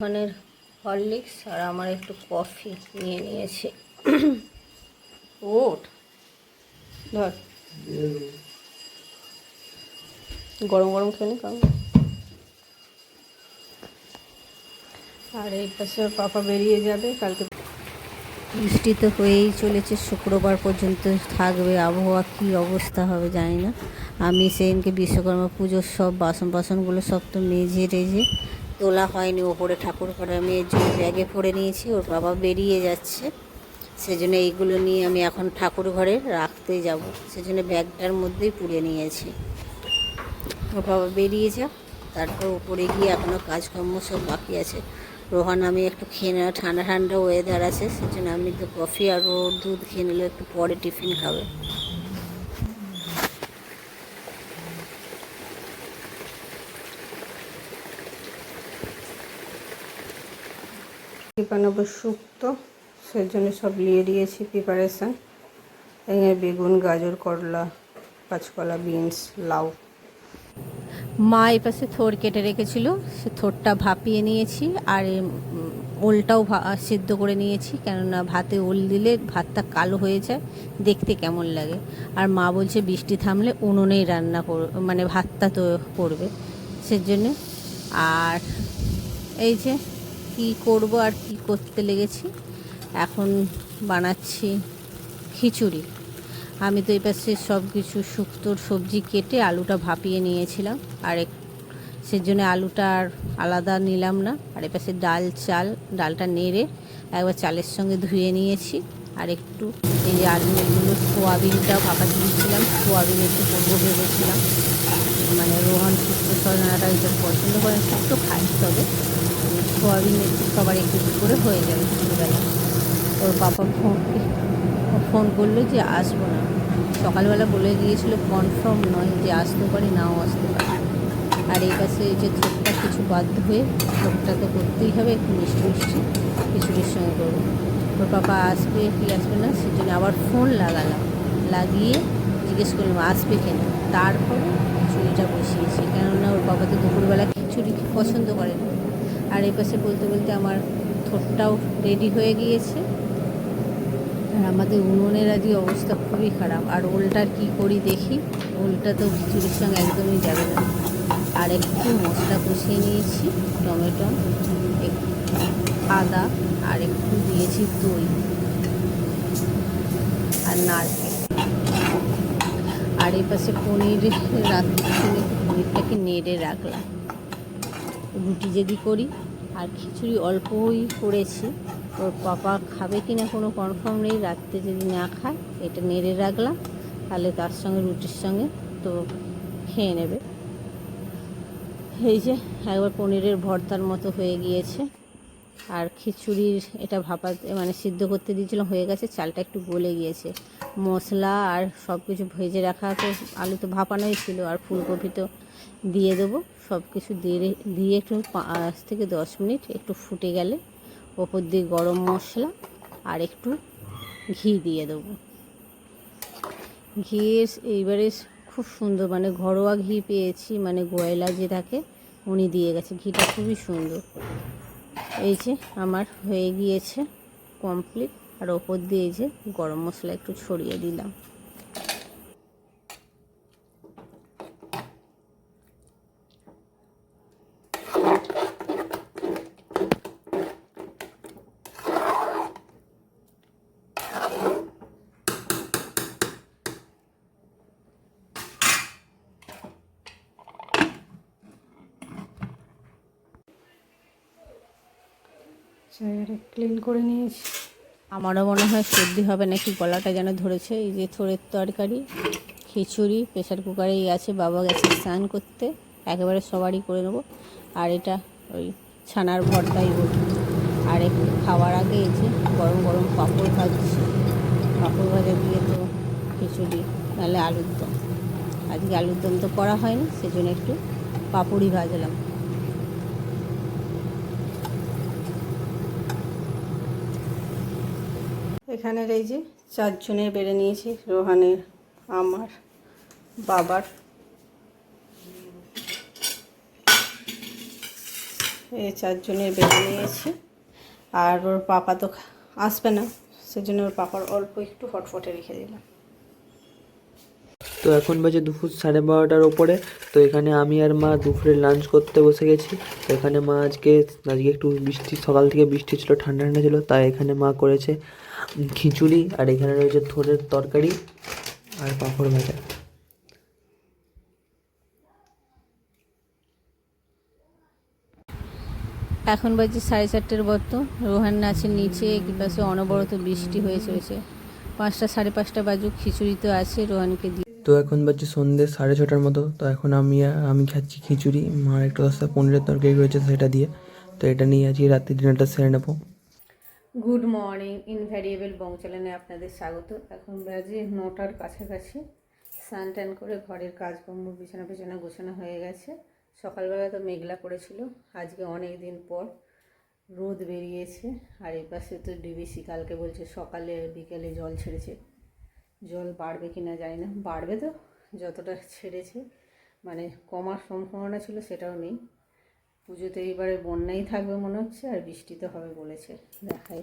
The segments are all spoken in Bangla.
ওখানের হরলিক্স আর আমার একটু কফি নিয়ে নিয়েছে। ওট। ধর। গরম গরম খেয়ে কারণ আর এই পাশে পাপা বেরিয়ে যাবে কালকে বৃষ্টি তো হয়েই চলেছে শুক্রবার পর্যন্ত থাকবে আবহাওয়া কী অবস্থা হবে জানি না। আমি সেদিনকে বিশ্বকর্মা পুজোর সব বাসন বাসনগুলো সব তো মেজে রেজে তোলা হয়নি, ওপরে ঠাকুর ঘরে আমি এর জন্য ব্যাগে পরে নিয়েছি, ওর বাবা বেরিয়ে যাচ্ছে। সেজন্য এইগুলো নিয়ে আমি এখন ঠাকুর ঘরে রাখতে যাব। সেজন্য ব্যাগটার মধ্যেই পুড়ে নিয়েছি। ওর বাবা বেরিয়ে যা তারপর উপরে গিয়ে এখনও কাজকর্ম সব বাকি আছে। রোহান, আমি একটু খেয়ে নেওয়া ঠান্ডা ঠান্ডা ওয়েদার আছে, সেজন্য আমি তো কফি আর ও দুধ খেয়ে নিলে, একটু পরে টিফিন খাবে। বানাবো শুক্তো, সেজন্য সব নিয়ে দিয়েছি প্রিপারেশান এখানে বেগুন, গাজর, করলা কাঁচকলা বিনস লাউ। মা এই পাশে থোর কেটে রেখেছিল, সে থোরটা ভাপিয়ে নিয়েছি আর ওলটাও সিদ্ধ করে নিয়েছি, কেননা ভাতে ওল দিলে ভাতটা কালো হয়ে যায়, দেখতে কেমন লাগে। আর মা বলছে বৃষ্টি থামলে উনুনেই রান্না কর মানে ভাতটা তো করবে, সেজন্যে। আর এই যে কি করব আর কি করতে লেগেছি। এখন বানাচ্ছি খিচুড়ি। আমি তো এই পাশে সব কিছু শুক্তোর সবজি কেটে আলুটা ভাপিয়ে নিয়েছিলাম। আর এক, সেজন্য আলুটা আর আলাদা নিলাম না। আর এ পাশে ডাল, চাল, ডালটা নেড়ে একবার চালের সঙ্গে ধুয়ে নিয়েছি। আর একটু এই যে আলুগুলো সোয়াবিনটাও ভাপা দিয়েছিলাম। সোয়াবিন একটু করব ভেবেছিলাম। মানে রোহন শুক্তো সজনাটা এটা পছন্দ করেন শুক্তো খাই তবে। সোয়াবিন সবার একটু একটু করে হয়ে যাবে দুপুরবেলা ওর পাপা ফোন ফোন করল যে আসব না। সকালবেলা বলে গিয়েছিল কনফার্ম নয় যে আসতে পারে, নাও আসতে পারে। আর এই পাশে যে থোকটা কিছু বাধ্য হয়ে থোকটা তো করতেই হবে, একটু মিষ্টি মিষ্টি খিচুড়ির সঙ্গে করব। ওর পাপা আসবে কি আসবে না সেজন্য আবার ফোন লাগালাম। লাগিয়ে জিজ্ঞেস করলাম, আসবে কেন? তারপরে খিচুড়িটা বসিয়েছি। কেননা ওর বাবা তো দুপুরবেলা খিচুড়ি পছন্দ করে না আর এই পাশে বলতে বলতে আমার থোটটাও রেডি হয়ে গিয়েছে। আর আমাদের উনুনের আজকে অবস্থা খুবই খারাপ। আর ওলটার কি করি দেখি? ওলটা তো খিচুড়ির সঙ্গে একদমই যাবে না। আর একটু মশলা কষিয়ে নিয়েছি, টমেটো আদা, আর একটু দিয়েছি দই আর নারকেল। আর এই পাশে পনির সঙ্গে পনিরটাকে নেড়ে রাখলাম। রুটি যদি করি, আর খিচুড়ি অল্পই করেছি ওর পাপা খাবে কি না কোনো কনফার্ম নেই, রাত্রে যদি না খায়, এটা নেড়ে রাখলাম, তাহলে তার সঙ্গে রুটির সঙ্গে তো খেয়ে নেবে। এই যে, একবার পনিরের ভর্তার মতো হয়ে গিয়েছে, আর খিচুড়ির এটা ভাপা মানে সিদ্ধ করতে দিয়েছিলাম, হয়ে গেছে, চালটা একটু গলে গিয়েছে। মশলা আর সব কিছু ভেজে রাখা তো আলু তো ভাপানোই ছিল, আর ফুলকপি তো দিয়ে দেবো। সব কিছু দিয়ে দিয়ে একটু পাঁচ থেকে দশ মিনিট একটু ফুটে গেলে ওপর দিয়ে গরম মশলা আর একটু ঘি দিয়ে দেবো। ঘিয়ের এইবারে খুব সুন্দর মানে ঘরোয়া ঘি পেয়েছি মানে গয়লা যে থাকে উনি দিয়ে গেছে। ঘিটা খুবই সুন্দর। এই যে আমার হয়ে গিয়েছে কমপ্লিট আর ওপর দিয়ে যে গরম মশলা একটু ছড়িয়ে দিলাম। জায়গাটা ক্লিন করে নিয়েছি। আমারও মনে হয় সর্দি হবে নাকি, গলাটা যেন ধরেছে। এই যে থোড়ের তরকারি, খিচুড়ি প্রেশার কুকারেই আছে। বাবা গেছে স্নান করতে, একেবারে সবারই করে নেব। আর এটা ওই ছানার ভর্তাই বলি আর একটু খাওয়ার আগে এই যে গরম গরম পাঁপড় ভাজছি। পাঁপড় ভাজা দিয়ে তো খিচুড়ি, নাহলে আলুর দম। আজকে আলুর দম তো করা হয়নি, সেজন্য একটু পাঁপড়ই ভাজলাম। এখানের এই যে চারজনের বেড়ে নিয়েছি, রোহানের, আমার, বাবার। এই চারজনের বেড়ে নিয়েছি। আর ওর পাপা তো আসবে না, সেজন্য ওর পাপার অল্প একটু ফটফটে রেখে দিলাম। তো এখন বাজে দুপুর সাড়ে বারোটার ওপরে। তো এখানে আমি আর মা দুপুরে লাঞ্চ করতে বসে গেছি। তো এখানে মা আজকে আজকে একটু বৃষ্টি, সকাল থেকে বৃষ্টি ছিল, ঠান্ডা ঠান্ডা ছিল, তাই এখানে মা করেছে খিচুড়ি আর এখানে রয়েছে থোড়ের তরকারি আর পাঁপড় ভাজা। এখন বাজে সাড়ে চারটের মতো রোহান নাচের নিচে পাশে অনবরত বৃষ্টি হয়ে চলেছে। পাঁচটা, সাড়ে পাঁচটা বাজুক, খিচুড়ি তো আছে, রোহানকে দিয়ে তো এখন বাজে সন্ধ্যে সাড়ে ছটার মতো। তো এখন আমি আমি খাচ্ছি খিচুড়ি। মার একটা দশটা পনিরের তরকারি রয়েছে সেটা দিয়ে। তো এটা নিয়ে আজকে রাত্রি ডিনারটা সেরে নেব। গুড মর্নিং ইনভ্যারিয়েবল বং চ্যানেলে আপনাদের স্বাগত। এখন বাজে নটার কাছাকাছি। স্নান টান করে ঘরের কাজকর্ম বিছানা বিছানা গোছানো হয়ে গেছে। সকালবেলা তো মেঘলা করেছিল। আজকে অনেক দিন পর রোদ বেরিয়েছে। আর এই পাশে তো ডিবিসি কালকে বলছে সকালে বিকেলে জল ছেড়েছে। জল বাড়বে কি না জানি না। বাড়বে তো, যতটা ছেড়েছে। মানে কমার সম্ভাবনা ছিল সেটাও নেই। পুজোতে এবারে বন্যাই থাকবে মনে হচ্ছে, আর বৃষ্টি তো হবে বলেছে। দেখাই।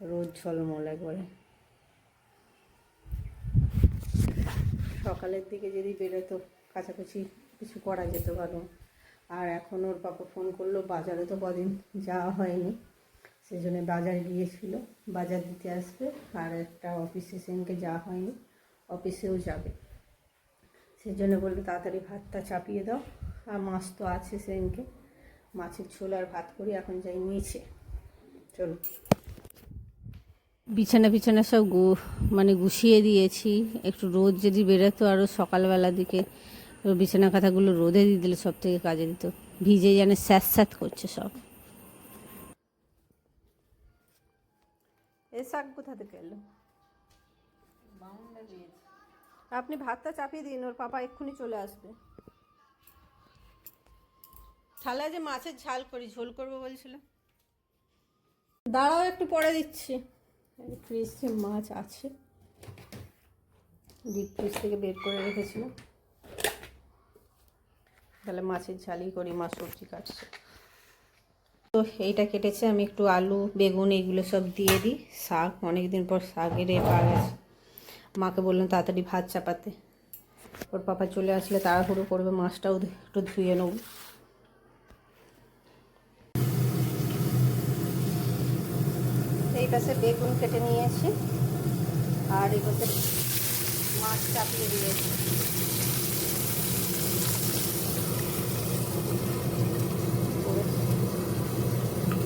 রোদ ঝলমল একবারে। সকালের দিকে যদি বেরোতো, কাছাকাছি কিছু করা যেত ভালো। আর এখন ওর পাপা ফোন করল, বাজারে তো কদিন যাওয়া হয়নি। সেই জন্য বাজার গিয়েছিল। বাজার দিতে আসবে। আর একটা অফিসে সেদিনকে যাওয়া হয়নি। অফিসেও যাবে। সেই জন্য বলল তাড়াতাড়ি ভাতটা চাপিয়ে দাও। আর মাছ তো আছে সেদিনকে। মাছের ঝোল আর ভাত করি এখন যাই নিচে। চলো। বিছানা বিছানা সব গু মানে গুছিয়ে দিয়েছি। একটু রোদ যদি বেরোতো আরও সকালবেলার দিকে। বিছানা কাঁথাগুলো রোদে দিয়ে দিলে সব থেকে কাজে দিত। ভিজে যেন স্যাঁত করছে সব। এ শাক কোথা থেকে এলো? আপনি ভাতটা চাপিয়ে দিন ওর পাপা এক্ষুনি চলে আসবে। থালায় যে মাছের ঝাল করি ঝোল করব বলছিল। দাঁড়াও একটু পরে দিচ্ছি। ফ্রিজে মাছ আছে। ডিপ ফ্রিজ থেকে বের করে রেখেছিলাম। তাহলে মাছের ঝালই করি মাছ সবজি কাটছে। তো এইটা কেটেছে, আমি একটু আলু, বেগুন এগুলো সব দিয়ে দিই। শাক অনেক দিন পর শাকের এ পাওয়া গেছে মাকে বললাম, তাড়াতাড়ি ভাত চাপাতে। ওর পাপা চলে আসলে তাড়াহুড়ো করবে, মাছটাও একটু ধুয়ে নেব। এই পাশে বেগুন কেটে নিয়েছি, আর এই মাছ চাপিয়ে দিয়েছি।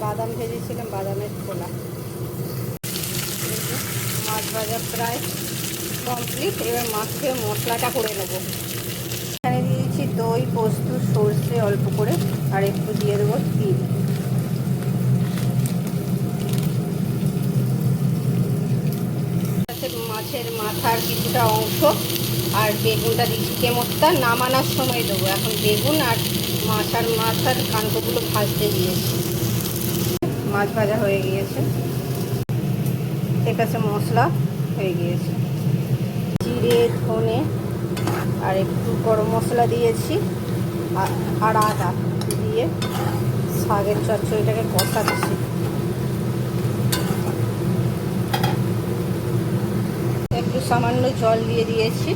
বাদাম ভেজেছিলাম, বাদামের খোলা। মাছ ভাজা প্রায় কমপ্লিট এবার মাছকে মশলাটা করে নেব। এখানে দিয়েছি দই, পোস্ত, সর্ষে, অল্প করে, আর একটু দিয়ে দেবো তিল। মাছের মাথার কিছুটা অংশ আর বেগুনটা দিচ্ছি কেমনটা নামানোর সময় দেবো। এখন বেগুন আর মাছ আর মাথার কানকোগুলো ভাজতে দিয়েছি। মাছ ভাজা হয়ে গিয়েছে। ঠিক আছে মশলা হয়ে গিয়েছে। জিরে, ধনে আর একটু গরম মশলা দিয়েছি। আর- আদা দিয়ে শাকের চচ্চড়িটাকে কষাচ্ছি। একটু সামান্য জল দিয়ে দিয়েছি।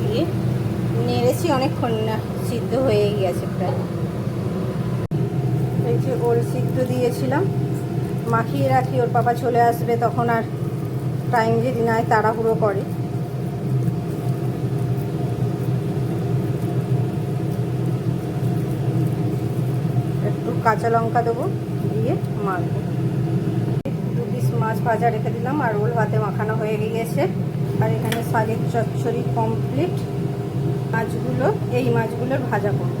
দিয়ে নেড়েছি অনেকক্ষণ না, সিদ্ধ হয়ে গিয়েছে প্রায়। এই যে ওল সিদ্ধ দিয়েছিলাম। মাখিয়ে রাখি, ওর বাবা চলে আসবে, তখন আর টাইম যদি নাই তাড়াহুড়ো করে। একটু কাঁচা লঙ্কা দেবো, দিয়ে মাখবো। দু পিস মাছ ভাজা রেখে দিলাম, আর ওল ভাতে মাখানো হয়ে গিয়েছে। আর এখানে শাকের চচ্চড়ি কমপ্লিট মাছগুলো, এই মাছগুলোর ভাজা করব।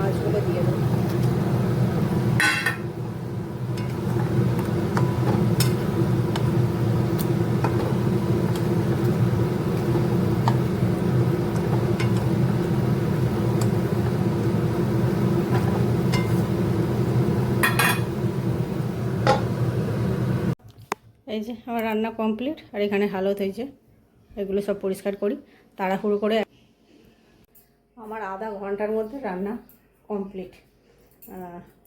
মাছগুলো দিয়ে দেবো। এই যে আমার রান্না কমপ্লিট আর এখানে হালত হয়েছে এগুলো সব পরিষ্কার করি তাড়াহুড়ো করে। আমার আধা ঘণ্টার মধ্যে রান্না কমপ্লিট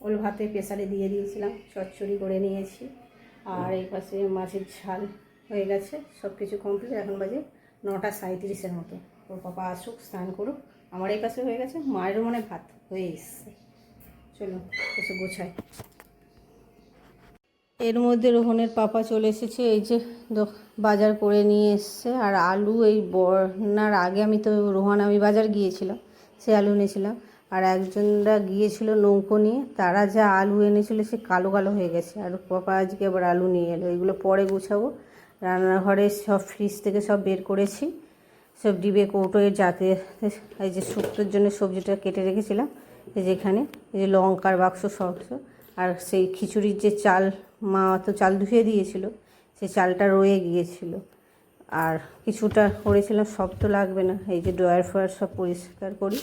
ওল ভাতে প্রেসারে দিয়ে দিয়েছিলাম, চচ্চড়ি করে নিয়েছি। আর এই পাশে মাছের ঝাল হয়ে গেছে সব কিছু কমপ্লিট এখন বাজে নটা সাঁত্রিশের মতো। ওর পাপা আসুক, স্নান করুক। আমার এই পাশে হয়ে গেছে মায়েরও মনে ভাত হয়ে এসছে। চলো এসে গোছায় এর মধ্যে রোহনের পাপা চলে এসেছে, এই যে বাজার করে নিয়ে এসছে। আর আলু, এই বন্যার আগে আমি তো রোহন, আমি বাজার গিয়েছিলাম, সে আলু এনেছিলাম। আর একজনরা গিয়েছিল নৌকো নিয়ে, তারা যা আলু এনেছিল সে কালো কালো হয়ে গেছে। আর পাপা আজকে আবার আলু নিয়ে এলো। এগুলো পরে গুছাবো। রান্নাঘরে সব ফ্রিজ থেকে সব বের করেছি। সব ডিবে কৌটোয় যাতে এই যে শুক্তোর জন্য সবজিটা কেটে রেখেছিলাম, এই যে এখানে, এই যে লঙ্কার বাক্স সব। আর সেই খিচুড়ির যে চাল, মা তো চাল ধুয়ে দিয়েছিল, সেই চালটা রয়ে গিয়েছিল। আর কিছুটা করেছিলাম, সব তো লাগবে না। এই যে ড্রয়ার ফয়ার সব পরিষ্কার করি,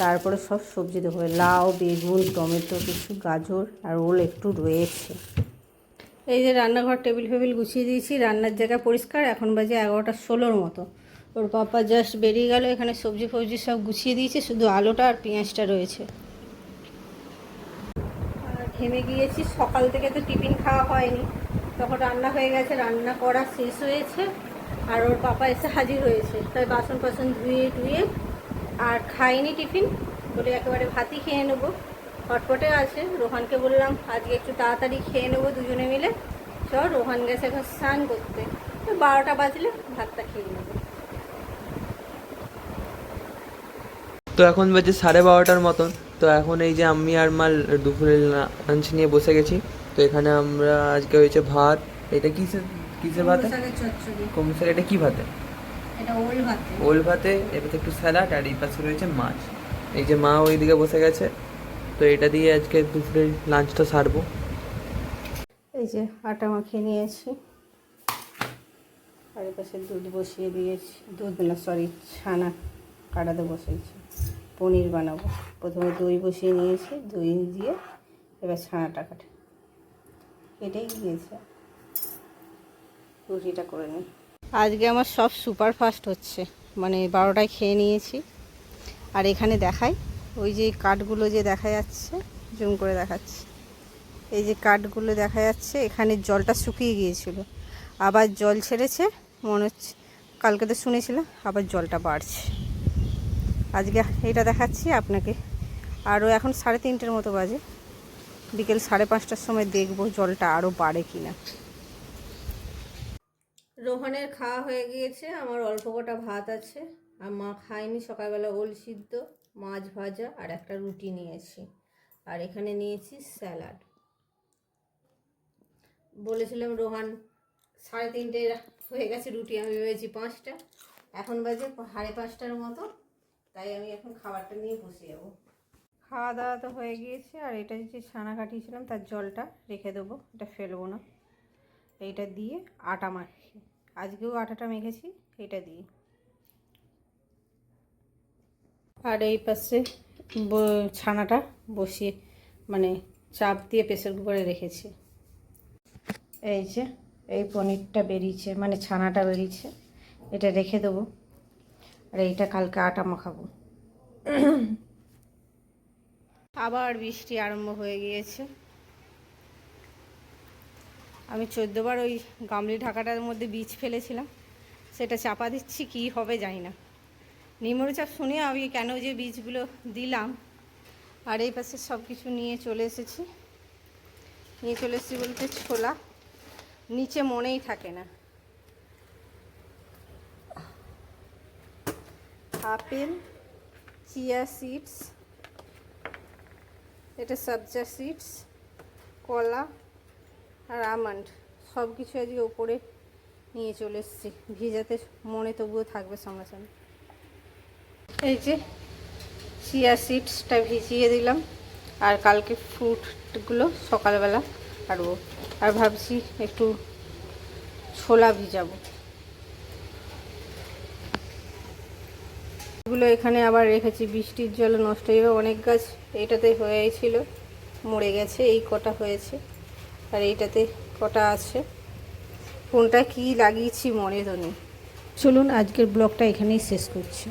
তারপরে সব সবজি দেবো। লাউ, বেগুন, টমেটো, কিছু গাজর আর ওল একটু রয়েছে। এই যে রান্নাঘর টেবিল ফেবিল গুছিয়ে দিয়েছি, রান্নার জায়গা পরিষ্কার, এখন বাজে এগারোটা ষোলোর মতো। ওর পাপা জাস্ট বেরিয়ে গেল, এখানে সবজি ফবজি সব গুছিয়ে দিয়েছে, শুধু আলুটা আর পেঁয়াজটা রয়েছে। আর ঘেমে গিয়েছি, সকাল থেকে তো টিফিন খাওয়া হয়নি। তখন রান্না হয়ে গেছে, রান্না করা শেষ হয়েছে। আর ওর পাপা এসে হাজির হয়েছে। তাই বাসন টাসন ধুয়ে টুয়ে আর খাইনি টিফিন। বলে একেবারে ভাতই খেয়ে নেব। হটপটে আছে। রোহানকে বললাম, আজকে একটু তাড়াতাড়ি খেয়ে নেব দুজনে মিলে। চ রোহান গেছে এখন স্নান করতে। তো বারোটা বাজলে ভাতটা খেয়ে নেব। তো এখন বাজে সাড়ে বারোটার মতন। তো এখন এই যে আমি আর মা দুপুরের লাঞ্চ নিয়ে বসে গেছি। তো এখানে আমরা আজকে হয়েছে ভাত। এটা কিসের কিসের ভাতে? চচ্চড়ি। কমসের এটা কি ভাতে? এটা ওল ভাত। ওল ভাতে এবারে একটু স্যালাড আর এই পাশে রয়েছে মাছ। এই যে মা ওইদিকে বসে গেছে। তো এটা দিয়ে আজকে দুপুরের লাঞ্চটা সারবো। এই যে আটা মাখিয়ে নিয়েছি। আর পাশে দুধ বসিয়ে দিয়েছি। দুধ না সরি ছানা কাটাতে বসিয়েছি পনির বানাবো। প্রথমে দই বসিয়ে নিয়েছি। দই দিয়ে এবার ছানাটা কাটে এটাই গিয়েছে রুটিটা করে নিই। আজকে আমার সব সুপার ফাস্ট হচ্ছে। মানে বারোটায় খেয়ে নিয়েছি। আর এখানে দেখাই, ওই যে কাঠগুলো যে দেখা যাচ্ছে, জুম করে দেখাচ্ছি। এই যে কাঠগুলো দেখা যাচ্ছে, এখানে জলটা শুকিয়ে গিয়েছিল। আবার জল ছেড়েছে, মনে হচ্ছে, কালকে তো শুনেছিলাম, আবার জলটা বাড়ছে। আজকে এটা দেখাচ্ছি আপনাকে। আরও এখন সাড়ে তিনটের মতো বাজে। বিকেল সাড়ে পাঁচটার সময় দেখব জলটা আরও বাড়ে কি না রোহনের খাওয়া হয়ে গিয়েছে, আমার অল্প কটা ভাত আছে। আর মা খায়নি, সকালবেলা ওল সিদ্ধ, মাছ ভাজা আর একটা রুটি নিয়েছি। আর এখানে নিয়েছি স্যালাড। বলেছিলাম, রোহান, সাড়ে তিনটে হয়ে গেছে রুটি, আমি ভেবেছি পাঁচটা। এখন বাজে সাড়ে পাঁচটার মতো, তাই আমি এখন খাবারটা নিয়ে বসে যাব। খাওয়া দাওয়া তো হয়ে গিয়েছে, আর এটা যে ছানা কাটিয়েছিলাম, তার জলটা রেখে দেবো, এটা ফেলব না। এইটা দিয়ে আটা মাখি। আজকেও আটাটা মেখেছি, এটা দিয়ে। আর এই পাশে ছানাটা বসিয়ে মানে চাপ দিয়ে প্রেসার কুকারে রেখেছি। এই যে, এই পনিরটা বেরিয়েছে মানে ছানাটা বেরিয়েছে, এটা রেখে দেবো। আর এইটা কালকে আটা মাখাবো। আবার বৃষ্টি আরম্ভ হয়ে গিয়েছে। আমি চোদ্দোবার ওই গামলি ঢাকাটার মধ্যে বীজ ফেলেছিলাম। সেটা চাপা দিচ্ছি, কি হবে জানি না। নিম্নচাপ শুনে আমি কেন যে বীজগুলো দিলাম, আর এই পাশে সব কিছু নিয়ে চলে এসেছি। নিয়ে চলে এসেছি বলতে ছোলা, নিচে মনেই থাকে না। আপেল, চিয়া সিডস, এটা সবজা সিডস, কলা আর আমন্ড সব কিছু আজকে ওপরে নিয়ে চলে এসেছি। ভিজাতে মনে তবুও থাকবে সঙ্গে সঙ্গে। এই যে চিয়া সিডসটা ভিজিয়ে দিলাম, আর কালকে ফ্রুটগুলো সকালবেলা কাটবো। আর ভাবছি একটু ছোলা ভিজাবো। এগুলো এখানে আবার রেখেছি, বৃষ্টির জল নষ্ট হয়ে অনেক গাছ এটাতে হয়েছিল, মরে গেছে, এই কটা হয়েছে। আর এইটাতে কটা আছে। কোনটা কি লাগিয়েছি মনে নেই। চলুন আজকের ব্লগটা এখানেই শেষ করছি।